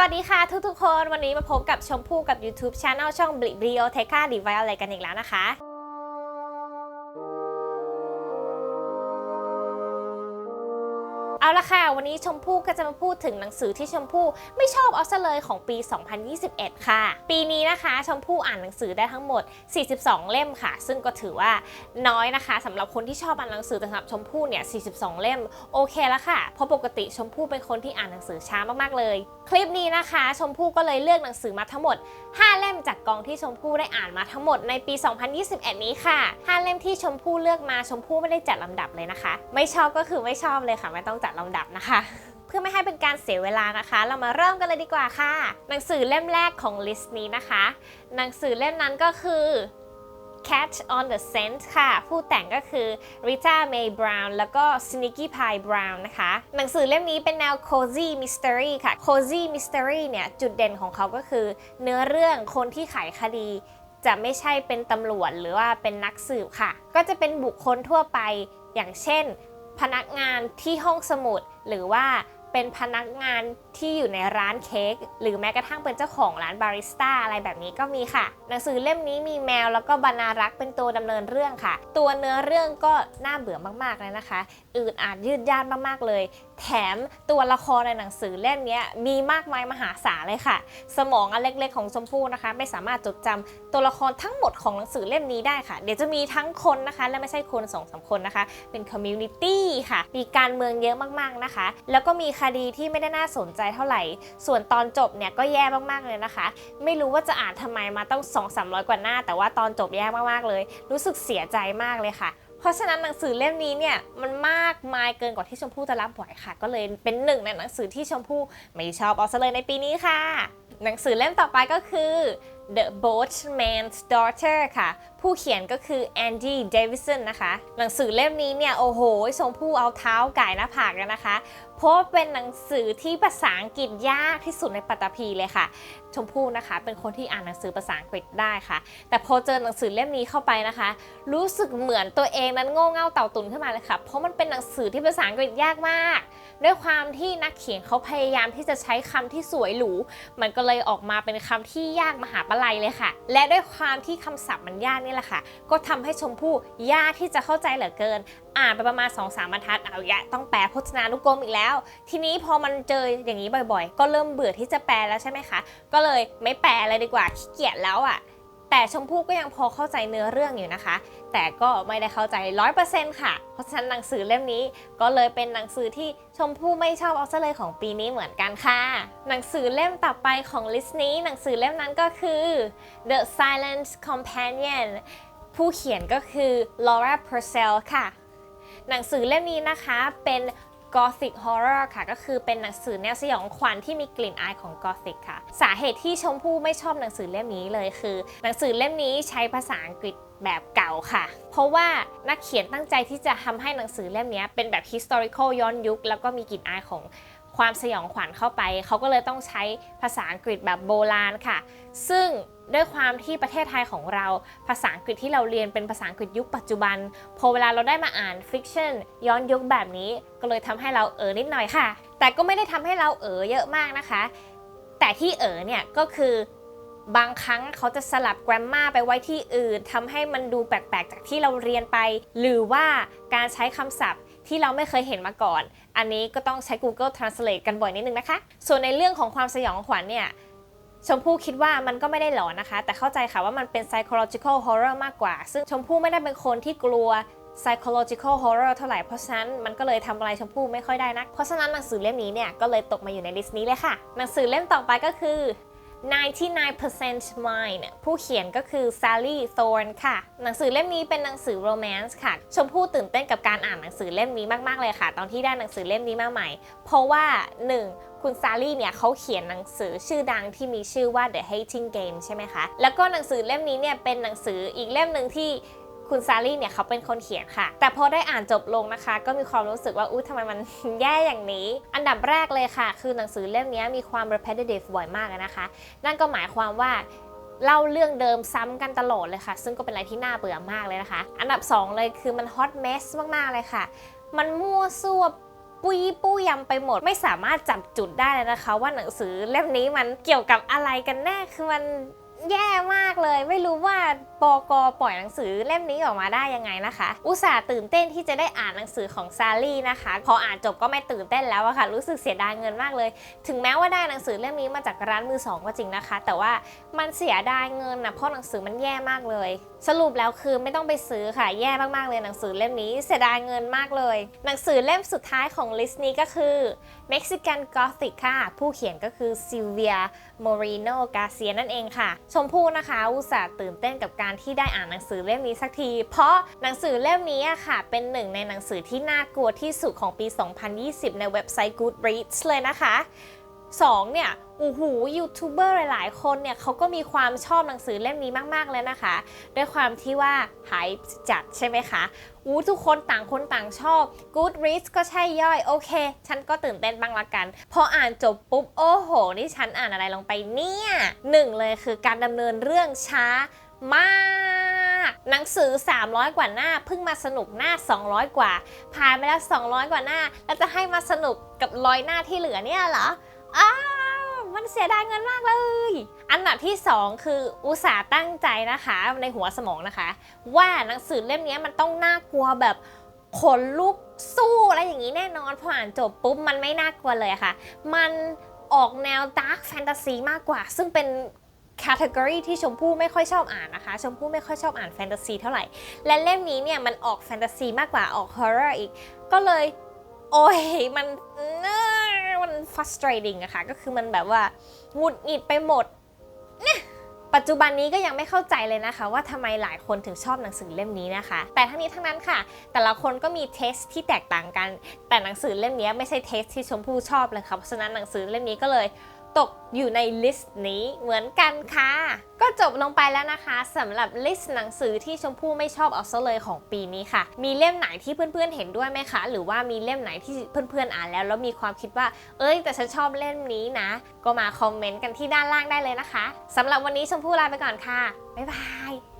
สวัสดีค่ะทุกๆคน วันนี้มาพบกับชมพู่กับ YouTube Channel ช่อง b r i b r i o t e c a d e v i c e อะไรกันอีกแล้วนะคะ เอาละค่ะ วันนี้ชมพู่ก็จะมาพูดถึงหนังสือที่ชมพู่ไม่ชอบเอาซะเลยของปี 2021 ค่ะ ปีนี้นะคะชมพู่อ่านหนังสือได้ทั้งหมด 42 เล่มค่ะ ซึ่งก็ถือว่าน้อยนะคะสำหรับคนที่ชอบอ่านหนังสือแต่สำหรับชมพู่เนี่ย 42 เล่มโอเคแล้วค่ะ เพราะปกติชมพู่เป็นคนที่อ่านหนังสือช้ามากๆเลย คลิปนี้นะคะ ชมพู่ก็เลยเลือกหนังสือมาทั้งหมด 5 เล่มจากกองที่ชมพู่ได้อ่านมาทั้งหมดในปี 2021 นี้ค่ะ 5 เล่มที่ชมพู่เลือกมาชมพู่ไม่ได้จัดลำดับเลยนะคะ ไม่ชอบก็คือไม่ชอบเลยค่ะไม่ต้องจัดลำดับนะคะ เพื่อไม่ให้เป็นการเสียเวลานะคะ เรามาเริ่มกันเลยดีกว่าค่ะ หนังสือเล่มแรกของลิสต์นี้นะคะ หนังสือเล่มนั้นก็คือ Catch on the Scent ค่ะ ผู้แต่งก็คือ Rita Mae Brown แล้วก็ Sneaky Pie Brown นะคะ หนังสือเล่มนี้เป็นแนว cozy mystery ค่ะ cozy mystery เนี่ย จุดเด่นของเขาก็คือ เนื้อเรื่องคนที่ไขคดีจะไม่ใช่เป็นตำรวจหรือว่าเป็นนักสืบค่ะ ก็จะเป็นบุคคลทั่วไปอย่างเช่น พนักงานที่ห้องสมุด หรือว่า เป็นพนักงานที่อยู่ในร้านเค้กหรือแม้กระทั่งเป็นเจ้าของร้านบาริสต้าอะไรแบบนี้ก็มีค่ะ หนังสือเล่มนี้มีแมวแล้วก็บรรณารักษ์เป็นตัวดำเนินเรื่องค่ะ ตัวเนื้อเรื่องก็น่าเบื่อมากๆเลยนะคะ อืดอาจยืดยาดมากๆเลย แถมตัวละครในหนังสือเล่มนี้มีมากมายมหาศาลเลยค่ะ สมองอันเล็กๆ ของชมพู่นะคะ ไม่สามารถจดจำตัวละครทั้งหมดของหนังสือเล่มนี้ได้ค่ะ เดี๋ยวจะมีทั้งคนนะคะ และไม่ใช่คนสองสามคนนะคะ เป็นคอมมูนิตี้ค่ะ มีการเมืองเยอะมากๆนะคะ แล้วก็มีคดีที่ไม่ได้น่าสนใจเท่าไหร่ ส่วนตอนจบเนี่ยก็แย่มากๆเลยนะคะ ไม่รู้ว่าจะอ่านทำไมมาต้อง 2 3 0 0 กว่าหน้า แต่ว่าตอนจบแย่มากๆเลย รู้สึกเสียใจมากเลยค่ะเพราะฉะนั้นหนังสือเล่มนี้เนี่ยมันมากมายเกินกว่าที่ชมพู่จะรับไหวค่ะ ก็เลยเป็นหนึ่งในหนังสือที่ชมพู่ไม่ชอบเอาซะเลยในปีนี้ค่ะ หนังสือเล่มต่อไปก็คือ The Boatman's Daughter ค่ะ ผู้เขียนก็คือแอนดี้เดวิสันนะคะ หนังสือเล่มนี้เนี่ย โอ้โหชมพู่เอาเท้าไก่หน้าผากกันนะคะ เพราะเป็นหนังสือที่ภาษาอังกฤษยากที่สุดในปัตตภีเลยค่ะ ชมพู่นะคะ เป็นคนที่อ่านหนังสือภาษาอังกฤษได้ค่ะ แต่พอเจอหนังสือเล่มนี้เข้าไปนะคะ รู้สึกเหมือนตัวเองนั้นโง่เง่าเต่าตุนขึ้นมาเลยค่ะ เพราะมันเป็นหนังสือที่ภาษาอังกฤษยากมาก ด้วยความที่นักเขียนเขาพยายามที่จะใช้คำที่สวยหรู มันก็เลยออกมาเป็นคำที่ยากมหาปลัยเลยค่ะ และด้วยความที่คำศัพท์มันยากนี่แหละค่ะ ก็ทำให้ชมพู่ยากที่จะเข้าใจเหลือเกิน อ่านไปประมาณ2อสามบรรทัดเอาอย่าต้องแปลพจนานุกรมอีกแล้ว ทีนี้พอมันเจออย่างนี้บ่อยๆ ก็เริ่มเบื่อที่จะแปลแล้วใช่ไหมคะ ก็เลยไม่แปลเลยดีกว่าขี้เกียจแล้วอะ แต่ชมพู่ก็ยังพอเข้าใจเนื้อเรื่องอยู่นะคะ แต่ก็ไม่ได้เข้าใจ 100%ค่ะ เพราะฉะนั้นหนังสือเล่มนี้ก็เลยเป็นหนังสือที่ชมพู่ไม่ชอบเอาซะเลยของปีนี้เหมือนกันค่ะ หนังสือเล่มต่อไปของลิสต์นี้ หนังสือเล่มนั้นก็คือ The Silent Companion ผู้เขียนก็คือ Laura Purcell ค่ะ หนังสือเล่มนี้นะคะเป็น Gothic Horror ค่ะ ก็คือเป็นหนังสือแนวสยองขวัญที่มีกลิ่นอายของ Gothic ค่ะ สาเหตุที่ชมพู่ไม่ชอบหนังสือเล่มนี้เลยคือ หนังสือเล่มนี้ใช้ภาษาอังกฤษแบบเก่าค่ะ เพราะว่านักเขียนตั้งใจที่จะทำให้หนังสือเล่มนี้เป็นแบบ historical ย้อนยุค แล้วก็มีกลิ่นอายของความสยองขวัญเข้าไป เขาก็เลยต้องใช้ภาษาอังกฤษแบบโบราณค่ะ ซึ่ง ด้วยความที่ประเทศไทยของเรา ภาษาอังกฤษที่เราเรียนเป็นภาษาอังกฤษยุคปัจจุบัน พอเวลาเราได้มาอ่านฟิกชันย้อนยุคแบบนี้ ก็เลยทำให้เราเออนิดหน่อยค่ะ แต่ก็ไม่ได้ทำให้เราเออเยอะมากนะคะ แต่ที่เออเนี่ยก็คือบางครั้งเขาจะสลับ grammar ไปไว้ที่อื่นทำให้มันดูแปลกๆ จากที่เราเรียนไป หรือว่าการใช้คำศัพท์ที่เราไม่เคยเห็นมาก่อน อันนี้ก็ต้องใช้ Google Translate กันบ่อยนิดนึงนะคะ ส่วนในเรื่องของความสยองขวัญเนี่ย ชมพู่คิดว่ามันก็ไม่ได้หลอนนะคะ แต่เข้าใจค่ะว่ามันเป็น psychological horror มากกว่า ซึ่งชมพู่ไม่ได้เป็นคนที่กลัว psychological horror เท่าไหร่ เพราะฉะนั้นมันก็เลยทำอะไรชมพู่ไม่ค่อยได้นัก เพราะฉะนั้นหนังสือเล่มนี้เนี่ยก็เลยตกมาอยู่ในลิสต์นี้เลยค่ะ หนังสือเล่มต่อไปก็คือ 99% Mine ผู้เขียนก็คือ Sally Thorne ค่ะ หนังสือเล่มนี้เป็นหนังสือโรแมนต์ค่ะ ชมพู่ตื่นเต้นกับการอ่านหนังสือเล่มนี้มากๆเลยค่ะ ตอนที่ได้หนังสือเล่มนี้มาใหม่ เพราะว่า 1. คุณซารี่เนี่ยเขาเขียนหนังสือชื่อดังที่มีชื่อว่า The Hating Game ใช่ไหมคะ แล้วก็หนังสือเล่มนี้เนี่ยเป็นหนังสืออีกเล่มหนึ่งที่ คุณซาลี่เนี่ยเขาเป็นคนเขียนค่ะ แต่พอได้อ่านจบลงนะคะ ก็มีความรู้สึกว่าอุ้ยทำไมมัน แย่อย่างนี้ อันดับแรกเลยค่ะ คือหนังสือเล่มนี้มีความ repetitive บ่อยมากนะคะ นั่นก็หมายความว่าเล่าเรื่องเดิมซ้ำกันตลอดเลยค่ะ ซึ่งก็เป็นอะไรที่น่าเบื่อมากเลยนะคะ อันดับ 2 เลยคือมัน hot mess มากๆเลยค่ะ มันมั่วซั่วปุยปุยยำไปหมด ไม่สามารถจับจุดได้เลยนะคะ ว่าหนังสือเล่มนี้มันเกี่ยวกับอะไรกันแน่คือมัน แย่มากเลยไม่รู้ว่าปกปล่อยหนังสือเล่มนี้ออกมาได้ยังไงนะคะ อุตส่าห์ตื่นเต้นที่จะได้อ่านหนังสือของซารี่นะคะ พออ่านจบก็ไม่ตื่นเต้นแล้วอะค่ะ รู้สึกเสียดายเงินมากเลย ถึงแม้ว่าได้หนังสือเล่มนี้มาจากร้านมือสองก็จริงนะคะ แต่ว่ามันเสียดายเงินนะเพราะหนังสือมันแย่มากเลยสรุปแล้วคือไม่ต้องไปซื้อค่ะ แย่มากๆเลยหนังสือเล่มนี้เสียดายเงินมากเลย หนังสือเล่มสุดท้ายของลิสต์นี้ก็คือ Mexican Gothic ค่ะ ผู้เขียนก็คือซิลเวียโมริโนกาเซียนั่นเองค่ะ ชมพู่นะคะอุตส่าห์ตื่นเต้นกับการที่ได้อ่านหนังสือเล่มนี้สักที เพราะหนังสือเล่มนี้ค่ะ เป็นหนึ่งในหนังสือที่น่ากลัวที่สุดของปี 2020 ในเว็บไซต์ Goodreads เลยนะคะ 2เนี่ยโอ้โหยูทูบเบอร์หลาย ๆ คนเนี่ยเขาก็มีความชอบหนังสือเล่มนี้มาก ๆ เลยนะคะ ด้วยความที่ว่า hype จัดใช่ไหมคะอู้ทุกคนต่างคนต่างชอบ Goodreads ก็ใช่ย่อย โอเค ฉันก็ตื่นเต้นบ้างละกัน พออ่านจบปุ๊บ โอ้โห นี่ฉันอ่านอะไรลงไปเนี่ยหนึ่งเลยคือการดำเนินเรื่องช้ามากหนังสือ 300 กว่าหน้าเพิ่งมาสนุกหน้า 200 กว่า ผ่านไปแล้ว 200 กว่าหน้า แล้วจะให้มาสนุกกับร้อยหน้าที่เหลือเนี่ยเหรอ อ้าวมันเสียดายเงินมากเลย อันดับที่ 2 คืออุตสาห์ตั้งใจนะคะในหัวสมองนะคะ ว่าหนังสือเล่มนี้มันต้องน่ากลัวแบบขนลุกสู้อะไรอย่างนี้แน่นอนพออ่านจบปุ๊บมันไม่น่ากลัวเลยะค่ะ มันออกแนวดาร์ f แฟนตาซีมากกว่า ซึ่งเป็น c a t e g o r y ที่ชมพู่ไม่ค่อยชอบอ่านนะคะ ชมพู่ไม่ค่อยชอบอ่านแฟนตาซีเท่าไหร่ และเล่มนี้เนี่ยมันออกแฟนตาซีมากกว่าออกฮอร์เรอร์อีก ก็เลย โอ้ยมันเอ้ มัน frustrating อะค่ะ ก็คือมันแบบว่าหงุดหงิดไปหมดเนี่ยปัจจุบันนี้ก็ยังไม่เข้าใจเลยนะคะ ว่าทำไมหลายคนถึงชอบหนังสือเล่มนี้นะคะ แต่ทั้งนี้ทั้งนั้นค่ะ แต่ละคนก็มีเทสที่แตกต่างกัน แต่หนังสือเล่มนี้ไม่ใช่เทสที่ชมพู่ชอบเลยค่ะเพราะฉะนั้นหนังสือเล่มนี้ก็เลย ตกอยู่ในลิสต์นี้เหมือนกันค่ะ ก็จบลงไปแล้วนะคะสำหรับลิสต์หนังสือที่ชมพู่ไม่ชอบเอาซะเลยของปีนี้ค่ะ มีเล่มไหนที่เพื่อนๆเห็นด้วยไหมคะ หรือว่ามีเล่มไหนที่เพื่อนๆอ่านแล้ว แล้วมีความคิดว่า เอ้ย แต่ฉันชอบเล่มนี้นะ ก็มาคอมเมนต์กันที่ด้านล่างได้เลยนะคะสำหรับวันนี้ชมพู่ลาไปก่อนค่ะบ๊ายบาย